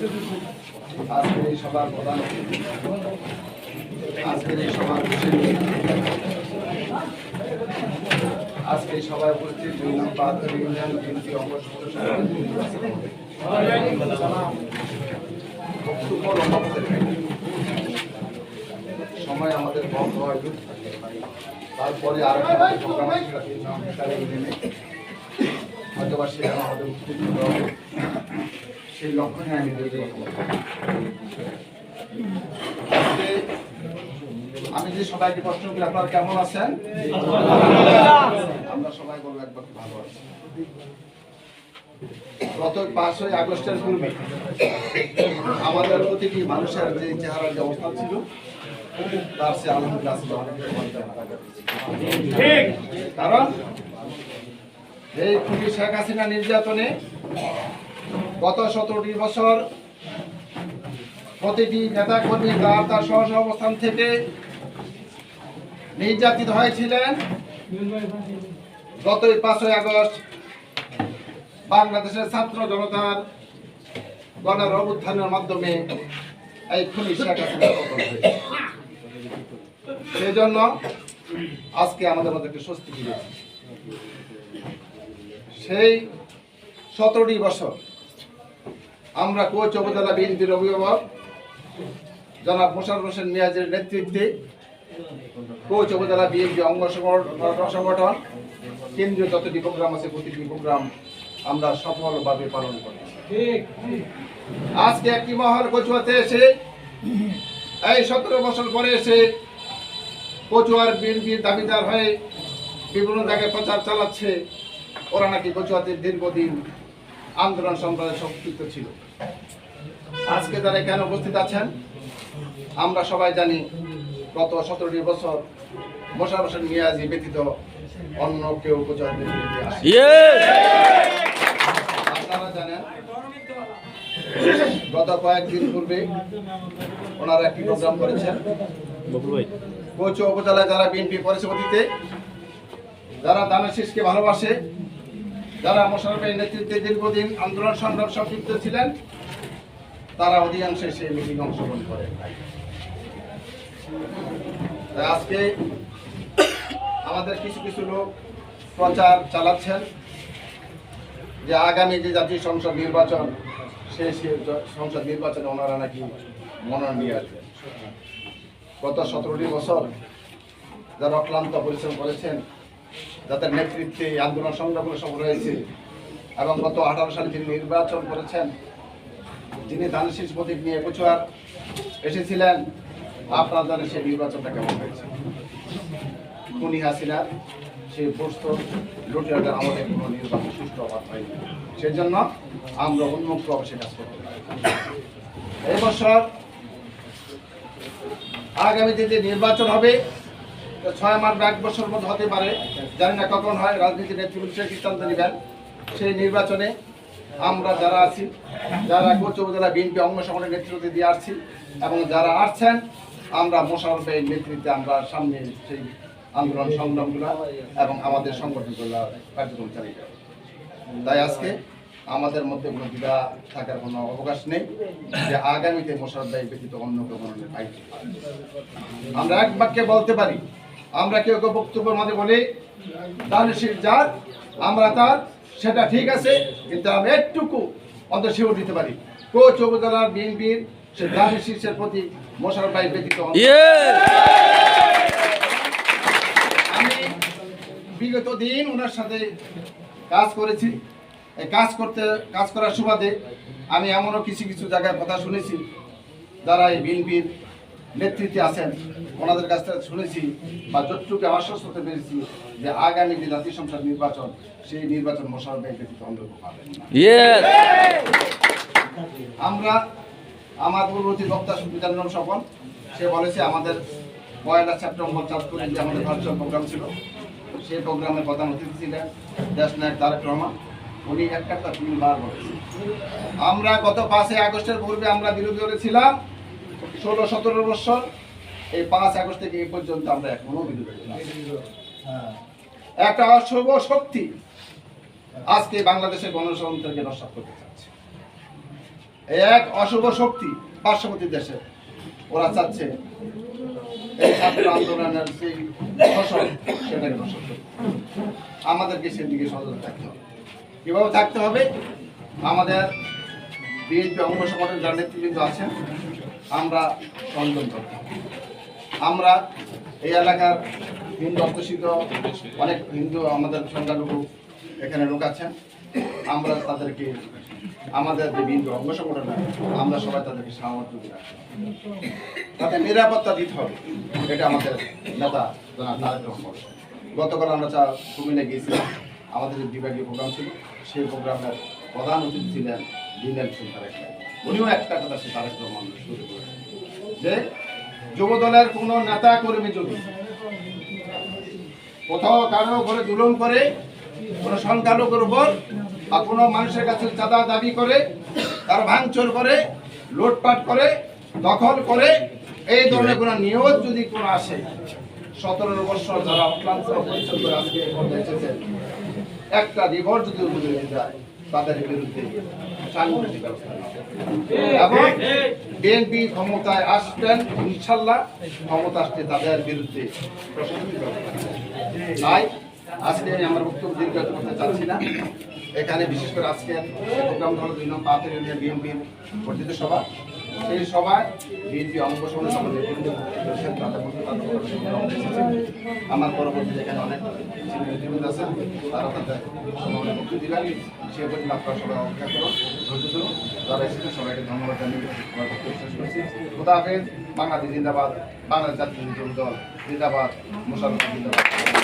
আজকের এই সভার প্রধান আজকের এই সভার আজকে এই সভায় উপস্থিত দুই লম্বা সময় আমাদের কম হওয়ার তারপরে আর। হয়তো বা সেটা আমাদের হবে সেই লক্ষ্যে আমি বলতে আমি যে সবাইকে প্রশ্ন করি আপনারা কেমন আছেন? আমরা সবাই বলব একবার ভালো আছি। গত পাঁচই আগস্টের পূর্বে আমাদের প্রতিটি মানুষের যে চেহারার যে অবস্থা ছিল তার সে আলহামদুলিল্লাহ কারণ এই খুবই শেখ হাসিনা নির্যাতনে গত সতেরোটি বছর প্রতিটি নেতা কর্মী তার তার সহ অবস্থান থেকে নির্যাতিত হয়েছিলেন গতই পাঁচই আগস্ট বাংলাদেশের ছাত্র জনতার গণের অভ্যুত্থানের মাধ্যমে এই খুনি। সেই জন্য আজকে আমাদের মধ্যে স্বস্তি ফিরেছে সেই সতেরোটি বছর আমরা কোচ উপজেলা বিএনপির অভিভাবক জনাব মোশারফ হোসেন মিয়াজের নেতৃত্বে কোচ উপজেলা বিএনপি অঙ্গ সংগঠন- কেন্দ্রীয় যতটি প্রোগ্রাম আছে, প্রতিটি প্রোগ্রাম আমরা সফলভাবে পালন করি আজকে একটি মহল কচুয়াতে এসে, এই সতেরো বছর পরে এসে কচুয়ার বিএনপির দাবিদার হয়ে বিভিন্ন জায়গায় প্রচার চালাচ্ছে। ওরা নাকি কচুয়াতে দীর্ঘদিন আন্দোলন সংগ্রামে সম্পৃক্ত ছিল। আজকে তারা কেন উপস্থিত আছেন। আমরা সবাই জানি গত সতেরোটি বছর মোশারফ হোসেন মিয়াজি ব্যতীত অন্য কেউ কচুয়ার আপনারা জানেন গত কয়েকদিন পূর্বে ওনারা একটি প্রোগ্রাম করেছেন। কচু উপজেলায় যারা বিএনপি পরিষদিতে যারা দানের শীষকে ভালোবাসে যারা মোশারফের নেতৃত্বে দীর্ঘদিন আন্দোলন সংগ্রাম সম্পৃক্ত ছিলেন, তারা অধিকাংশে সেই মিটিং অংশগ্রহণ করে তাই আজকে আমাদের কিছু কিছু লোক প্রচার চালাচ্ছেন যে আগামী যে জাতীয় সংসদ নির্বাচন সে সংসদ নির্বাচনে ওনারা নাকি মনোনয়ন নিয়ে আসবেন। গত সতেরোটি বছর যারা অক্লান্ত পরিশ্রম করেছেন যাদের নেতৃত্বে আন্দোলন সংগ্রামগুলো সফল হয়েছে এবং গত আঠারো সালে যিনি নির্বাচন করেছেন, যিনি ধানশীষ প্রতীক নিয়ে কচুয়ার এসেছিলেন, আপনার জানেন সেই নির্বাচনটা কেমন হয়েছে? খুনি হাসিনার সেই বস্তু লুটিয়াটা আমাদের কোনো নির্বাচন সুষ্ঠু অবাধ হয়নি। সেই জন্য আমরা উন্মুক্ত অবশ্যই কাজ করতে পারি। এই বছর আগামীতে যে নির্বাচন হবে। ছয় মাস বা এক বছর মধ্যে হতে পারে। জানি না কখন হয়, রাজনীতি নেতৃত্ব সে সিদ্ধান্ত নেবেন। সেই নির্বাচনে আমরা যারা আছি, যারা কোচ উপজেলা বিএনপি অঙ্গ সংগঠনের নেতৃত্ব দিয়ে আসছি এবং যারা আসছেন, আমরা মোশারফের নেতৃত্বে আমরা সামনে সেই আন্দোলন সংগ্রামগুলো এবং আমাদের সংগঠনগুলো কার্যক্রম চালিয়ে যাব। তাই আজকে আমাদের মধ্যে কোনো দ্বিধা থাকার কোনো অবকাশ নেই যে আগামীতে মোশারফ ভাই ব্যতীত অন্য পারে। আমরা এক বাক্যে বলতে পারি আমরা কেউ কেউ বক্তব্যের মধ্যে বলি দানশীল যার আমরা তার সেটা ঠিক আছে কিন্তু আমরা একটুকু অন্তর দিতে পারি। কোচ উপজেলার বিএনপির সে দানশীর্ষের প্রতি মোশারফ ভাই ব্যতীত আমি বিগত দিন ওনার সাথে কাজ করেছি। এই কাজ করতে কাজ করার সুবাদে আমি এমনও কিছু কিছু জায়গায় কথা শুনেছি যারা এই বিএনপির নেতৃত্বে আছেন। ওনাদের কাছ থেকে শুনেছি বা যতটুকু আশ্বস্ত হতে পেরেছি যে আগামী যে জাতীয় সংসদ নির্বাচন সেই নির্বাচন মোশারফ ব্যতীত অন্য পাবেন আমরা আমার পূর্ববর্তী বক্তা সুবিধানন্দ স্বপন। সে বলেছে আমাদের পয়লা সেপ্টেম্বর চার করে যে আমাদের ভার্চুয়াল প্রোগ্রাম ছিল সেই প্রোগ্রামে প্রধান অতিথি ছিলেন দেশ নায়ক তারেক রহমান। উনি একটা তিনবার বলেছেন। আমরা গত পাঁচই আগস্টের পূর্বে আমরা বিরোধী ছিলাম ষোলো সতেরো বছর এই পাঁচ আগস্ট থেকে এই পর্যন্ত আমরা এখনও আছি। একটা অশুভ শক্তি আজকে বাংলাদেশের গণতন্ত্রকে নষ্ট করতে চাচ্ছে এই এক অশুভ শক্তি পার্শ্ববর্তী দেশে ওরা চাচ্ছে এই ছাত্র আন্দোলনের সেই ফসল সেটাকে নষ্ট করতে। আমাদেরকে সেদিকে সচেতন থাকতে হবে কীভাবে থাকতে হবে আমাদের বিএনপি অঙ্গ সংগঠন যারা নেতৃবৃন্দ আছেন আমরা সংযম করতে আমরা এই এলাকার হিন্দু অধ্যুষিত, অনেক হিন্দু আমাদের সংখ্যালঘু এখানে লোক আছেন আমরা তাদেরকে, আমাদের যে বিন্দু অঙ্গ সংগঠন আমরা সবাই তাদেরকে সামর্থ্য দিয়ে রাখব। তাদের নিরাপত্তা দিতে হবে, এটা আমাদের নেতা তারেক রহমান গতকাল আমরা চা কুমিল্লা গিয়েছিলাম, আমাদের যে বিভাগীয় প্রোগ্রাম ছিল, সেই প্রোগ্রামের প্রধান অতিথি ছিলেন দিনের তারেক রহমান। উনিও একটা কথা সে তারেক রহমান শুরু যে যুব দলের কোনো নেতা কর্মী যদি কোথাও কারও ঘরে দুলন করে কোনো সংখ্যালঘুর উপর বা কোনো মানুষের কাছে চাঁদা দাবি করে তার ভাঙচুর করে লুটপাট করে দখল করে এই ধরনের কোনো নিয়োগ যদি কোনো আসে সতেরো বছর যারা অক্লান্ত পরিশ্রম করে আজকে এসেছেন একটা রিভোল্ট যদি উদ্যোগে যায় তাদের বিরুদ্ধে সাংগঠনিক ব্যবস্থা এবং বিএনপি ক্ষমতায় আসবেন, ইনশাল্লাহ ক্ষমতা আসতে তাদের বিরুদ্ধে। তাই আজকে আমি আমার বক্তব্য দীর্ঘায়িত করতে চাচ্ছি না এখানে বিশেষ করে আজকে প্রোগ্রাম হলো দুই নম্বর বিএনপির সভা সেই সভায় বিএনপি অঙ্গ সমাজ আমাদের আমরা পরবর্তী যেখানে অনেক আছেন তারা তাদের সে পর্যন্ত আপনারা সবাই অপেক্ষা করুন ধৈর্য ধরুন যারা সবাইকে ধন্যবাদ জানিয়ে খোদা হাফেজ, বাংলাদেশ জিন্দাবাদ, বাংলাদেশ জাতীয় দল জিন্দাবাদ মুসলমান জিন্দাবাদ।